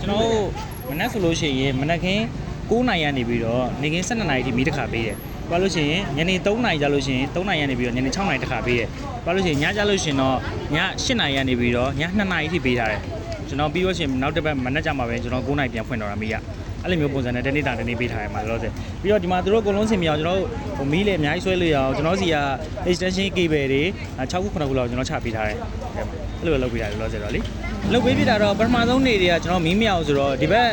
ကျွန်တော်တို့မနက်ဆိုလို့ရှိရင်မနက်ခင်း9နာရီကနေပြီးတော့နေခင်း12နာရီထိမီးတစ်ခါပေးတယ်။ပြောလို့ရှိရင်ညနေ3နာရီကျလို့ရှိရင်3နာရီကနေပြီးတော့ညနေ6နာရီတစ်ခါပေးတယ်။ပြောလို့ရှိရင်ညကျလို့ရှိရင်တော့ည8နာရီကနေပြီးတော့ည2နာရီထိပေးထားတယ်။ကျွန်တော်ပြီးလို့ရှိရင်နောက်တစ်ပတ်မနက်ကျမှပဲကျွန်တော်9နာရီပြန်ဖွင့်တော့တာမီးက အဲ့လိုမျိုးပုံစံနဲ့တနေ့တာတနေ့ပေးထားရမှာလို့ဆိုပြီးတော့ဒီမှာသူတို့အကုန်လုံးစင်မြေအောင်ကျွန်တော်တို့ဟိုမီးလေအများကြီးဆွဲလို့ရအောင်ကျွန်တော်စီက extension cable တွေ6ခု9ခုလောက်ကျွန်တော်ချပေးထားတယ်အဲ့လိုလုပ်ပေးတာလို့ဆိုတော့လေလုပ်ပေးပြတာတော့ပထမဆုံးနေတွေကကျွန်တော်မီးမရအောင်ဆိုတော့ဒီဘက်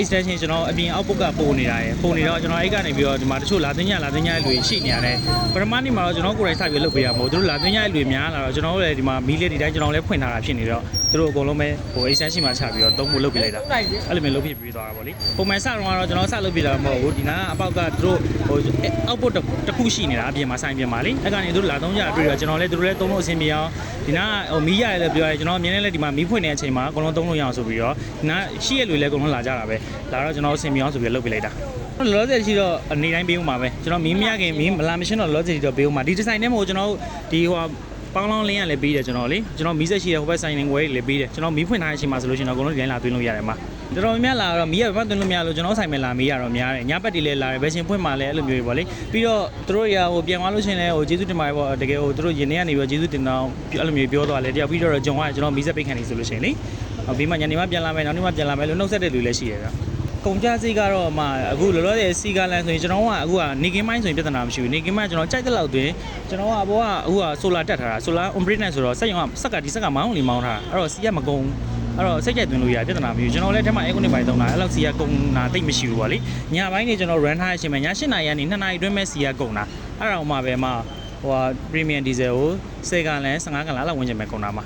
extension ကျွန်တော်အပြင် output ကပို့နေတာရယ်ပို့နေတော့ကျွန်တော်အဲ့ကနေပြီးတော့ဒီမှာတချို့လာသိညာလာသိညာတွေရှိနေရတယ်ပထမနေ့မှာတော့ကျွန်တော်ကိုယ်တိုင်စိုက်ပြီးလုပ်ပေးရမှာမဟုတ်သူတို့လာသိညာတွေများလာတော့ကျွန်တော်တို့လည်းဒီမှာမီးလေးဒီတိုင်းကျွန်တော်လည်းဖွင့်ထားတာဖြစ်နေတော့သူတို့အကုန်လုံးပဲဟို extension မှာချပြီးတော့သုံးဖို့လုပ်ပေးလိုက်တာအဲ့လိုမျိုးလုပ်ဖြစ်ပြီးသွားတာပေါ့လေပုံမှန်စတော့ကတော့ကျွန်တော်စလုပ်ပြတာမဟုတ်ဘူးဒီနာကအပေါက်ကသူတို့ဟို output တစ်ခုရှိနေတာအပြင်မှာဆိုင်ပြင်မှာလေအဲ့ကနေသူတို့လာသုံးကြတွေ့တော့ကျွန်တော်လည်းသူတို့လည်းသုံးလို့အဆင်ပြေအောင်ဒီနာဟိုမီးရတယ်လည်းပြောရတယ်ကျွန်တော်အမြင်နဲ့လည်းဒီမှာမီးဖွင့်နေတဲ့အချိန်မှာအကုန်လုံးသုံးလို့ရအောင်ဆိုပြီးတော့ဒီနာရှိရလူလည်းအကုန်လုံးလာကြတာပဲလာတော့ကျွန်တော်အဆင်ပြေအောင်ဆိုပြီးလုပ်ပေးလိုက်တာလောလောဆယ်ရှိတော့အနေတိုင်းပေးဦးမှာပဲကျွန်တော်မီးမရခင်မီးမလာမရှင်းတော့လောလောဆယ်ရှိတော့ပေးဦးမှာဒီဒီဇိုင်းနဲ့မဟုတ်ကျွန်တော်ဒီဟို ပေါင်းလောင်းလင်းရလည်းပေးတယ်ကျွန်တော်လေကျွန်တော်မီးဆက်ရှိတဲ့ဟိုဘက်ဆိုင်နေဝဲလည်းပေးတယ်ကျွန်တော်မီးဖွင့်ထားတဲ့အချိန်မှာဆိုလို့ရှိရင်တော့အကုန်လုံးဒီတိုင်းလာသွင်းလို့ရတယ်မှာတော်တော်များများလာတော့မီးရဘက်သွင်းလို့မရလို့ကျွန်တော်ဆိုင်မဲ့လာမီးရတော့များတယ်ညဘက်တီလည်းလာတယ်ဘယ်ရှင်ဖွင့်မှလည်းအဲ့လိုမျိုးတွေပေါ့လေပြီးတော့သူတို့ရဟိုပြန်သွားလို့ရှိရင်လည်းဟိုကျေးဇူးတင်ပါတယ်ပေါ့တကယ်ဟိုသူတို့ယင်းနေကနေပြီးကျေးဇူးတင်တော့အဲ့လိုမျိုးပြောသွားတယ်တယောက်ပြီးတော့ဂျုံကကျွန်တော်မီးဆက်ပိတ်ခံနေဆိုလို့ရှိရင်လေပြီးမှညနေမှပြန်လာမယ်နောက်နေ့မှပြန်လာမယ်လို့နှုတ်ဆက်တဲ့လူလည်းရှိတယ်ဗျ ကုန်ကြစိတ်ကတော့မှအခုလောလောဆယ်စီကလန်ဆိုရင်ကျွန်တော်ကအခုကနေကင်းမိုင်းဆိုရင်ပြဿနာမရှိဘူးနေကင်းမိုင်းကျွန်တော်ကြိုက်တဲ့လောက်တွင်ကျွန်တော်ကအဘောကအခုကဆိုလာတက်ထားတာဆိုလာ on brand နဲ့ဆိုတော့စက်ရုံကစက်ကဒီစက်ကမောင်းလီမောင်းထားတာအဲ့တော့စီကမကုန်အဲ့တော့စိတ်ကြိုက်သွင်းလို့ရပြဿနာမရှိဘူးကျွန်တော်လည်းထဲမှာ air conditioner ပိုင်းသုံးတာအဲ့လောက်စီကကုန်တာတိတ်မရှိဘူးပေါ့လေညပိုင်းနေကျွန်တော် run ထားရရှင်မယ်ည8နာရီကနေ2နာရီအတွင်းမဲ့စီကကုန်တာအဲ့ဒါတော့မှပဲမှဟိုဟာ premium diesel ကို10ကလန်15ကလန်လောက်ဝင်ချင်မယ်ကုန်တာမှာ